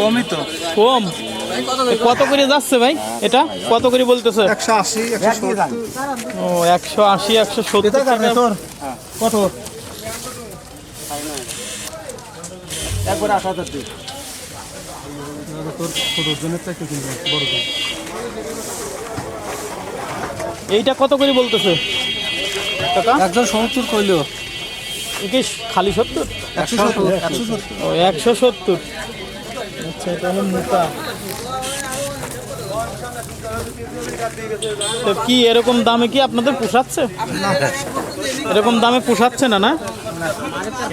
কমই তো। কম? কত করে যাচ্ছে ভাই? এটা? কত করে বলতেছে? একশো আশি একশো ও একশো আশি একশো সত্তর কত একবার আট হাজার দিই তোর ছোটোর জন্য চাইতে কিনবো বড় এইটা কত করে বলতেছে? একজন সত্তর কইল। খালি সত্তর একশো সত্তর? একশো সত্তর। ও একশো সত্তর। আচ্ছা এটা হলো মোটা। তো কি এরকম দামে কি আপনাদের পোষাচ্ছে? এরকম দামে পোষাচ্ছে না না?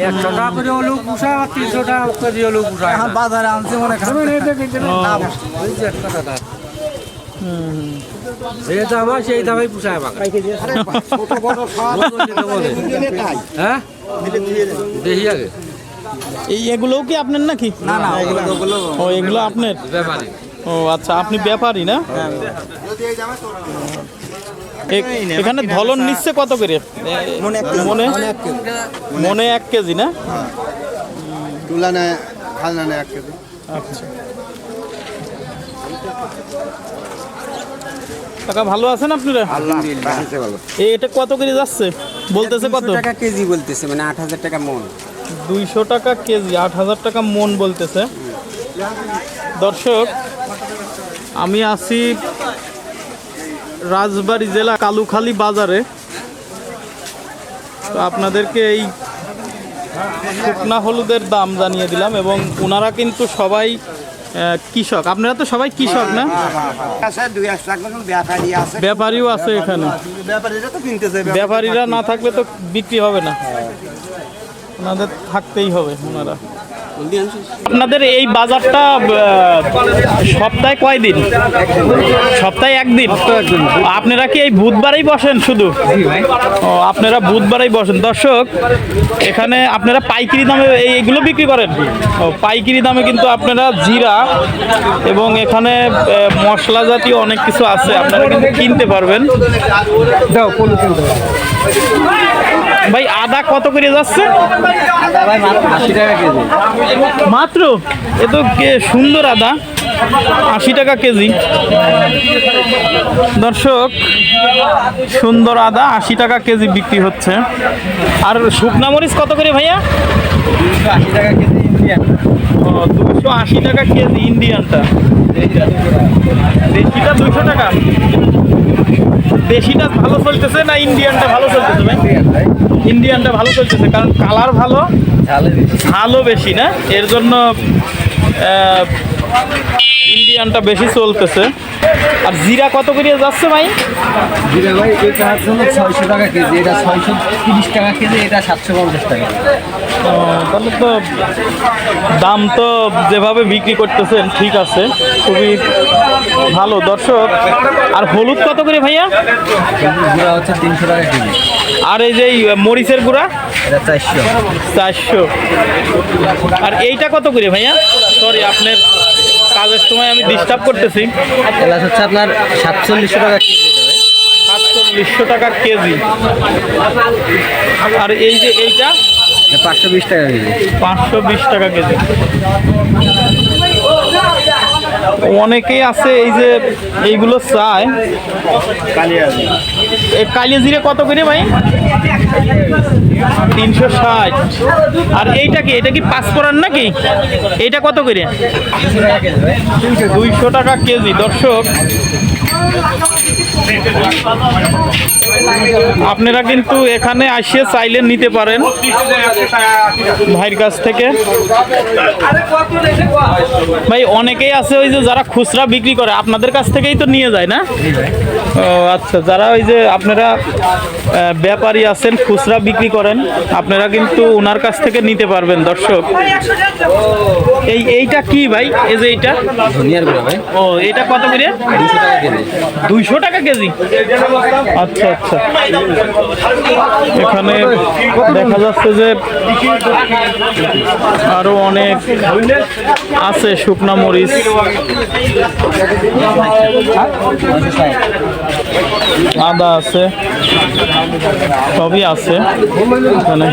একশো টাকা করে হলেও পুষায় আর তিনশো টাকা কেজি হলেও পুষায়। বাজারে আনছে মনে যে দাম। হয় সেই দামেই পুষায় হ্যাঁ? দেখি আগে। এই এগুলোও কি আপনার নাকি? না না ওগুলো ও এগুলো আপনার? ও আচ্ছা আপনি ব্যাপারী না? এখানে ধলন নিচ্ছে কত করে? মনে মনে? মনে এক কেজি। না? এক কেজি। আচ্ছা। টাকা ভালো আছেন আপনারা? এই এটা কত করে যাচ্ছে? বলতেছে কত? টাকা কেজি বলতেছে মানে আট হাজার টাকা মন। দুইশো টাকা কেজি আট হাজার টাকা মন বলতেছে। দর্শক আমি আছি রাজবাড়ী জেলা কালুখালী বাজারে। তো আপনাদেরকে এই শুকনা হলুদের দাম জানিয়ে দিলাম এবং ওনারা কিন্তু সবাই কৃষক। আপনারা তো সবাই কৃষক না? ব্যাপারীও আছে এখানে। ব্যাপারীরা না থাকলে তো বিক্রি হবে না। ওনাদের থাকতেই হবে ওনারা। আপনাদের এই বাজারটা সপ্তাহে কয় দিন সপ্তাহে একদিন? আপনারা কি এই বুধবারেই বসেন শুধু? ও আপনারা বুধবারেই বসেন। দর্শক এখানে আপনারা পাইকারি দামে এই- এইগুলো বিক্রি করেন। ও পাইকারি দামে কিন্তু আপনারা জিরা এবং এখানে মশলা জাতীয় অনেক কিছু আছে। আপনারা কিন্তু কিনতে পারবেন? ভাই, আদা কত করে যাচ্ছে? মাত্র? এ তো সুন্দর আদা। আশি টাকা কেজি। দর্শক, সুন্দর আদা, আশি টাকা কেজি বিক্রি হচ্ছে। আর শুকনা মরিচ কত করে ভাইয়া? আশি টাকা কেজি দুশো আশি টাকা কেজি ইন্ডিয়ানটা। দেশিটা দুশো টাকা। দেশিটা ভালো চলতেছে না ইন্ডিয়ানটা ভালো চলতেছে ভাই? ইন্ডিয়ানটা ভালো চলতেছে কারণ কালার ভালো ভালো বেশি। না? এর জন্য ইন্ডিয়ানটা বেশি চলতেছে। আর জিরা কত করে যাচ্ছে ভাই? জিরা ভাই এটা হচ্ছে হলো ছয়শো টাকা কেজি। এটা ছয়শো তিরিশ টাকা কেজি এটা সাতশো পঞ্চাশ টাকা। তাহলে তো দাম তো যেভাবে বিক্রি করতেছেন ঠিক আছে। খুবই ভালো দর্শক। আর হলুদ কত করে ভাইয়া? জিরা হচ্ছে তিনশো টাকা কেজি আর এই যে মরিচের গুঁড়া? চারশো। চারশো আর এইটা কত করে ভাইয়া? সরি আপনার কাজের সময় আমি ডিস্টার্ব করতেছি। এলাচ হচ্ছে আপনার সাতচল্লিশশো টাকা কেজি সাতচল্লিশশো টাকা কেজি। আর এই যে এইটা? পাঁচশো বিশ টাকা কেজি। পাঁচশো বিশ টাকা কেজি। অনেকেই আছে এই যে এইগুলো চায়। এই কালিয়া জিরে কত করে ভাই? তিনশো ষাট। আর এইটা কি? এটা কি পাঁচফোড়ন নাকি? এইটা কত করে? দুইশো টাকা কেজি। দর্শক আপনারা কিন্তু এখানে আসিয়ে চাইলে নিতে পারেন ভাইয়ের কাছ থেকে। ভাই অনেকেই আছে ওই যে যারা খুচরা বিক্রি করে আপনাদের কাছ থেকেই তো নিয়ে যায় না? ও আচ্ছা যারা ওই যে আপনারা ব্যাপারী আছেন খুচরা বিক্রি করেন আপনারা কিন্তু ওনার কাছ থেকে নিতে পারবেন দর্শক। এই এইটা কি ভাই? এই যে এইটা? ও এটা কত করে? দুশো টাকা কেজি। দুইশো টাকা কেজি? আচ্ছা আচ্ছা। এখানে দেখা যাচ্ছে যে আরও অনেক আছে শুকনা মরিচ। আদা আছে, সবই আছে এখানে।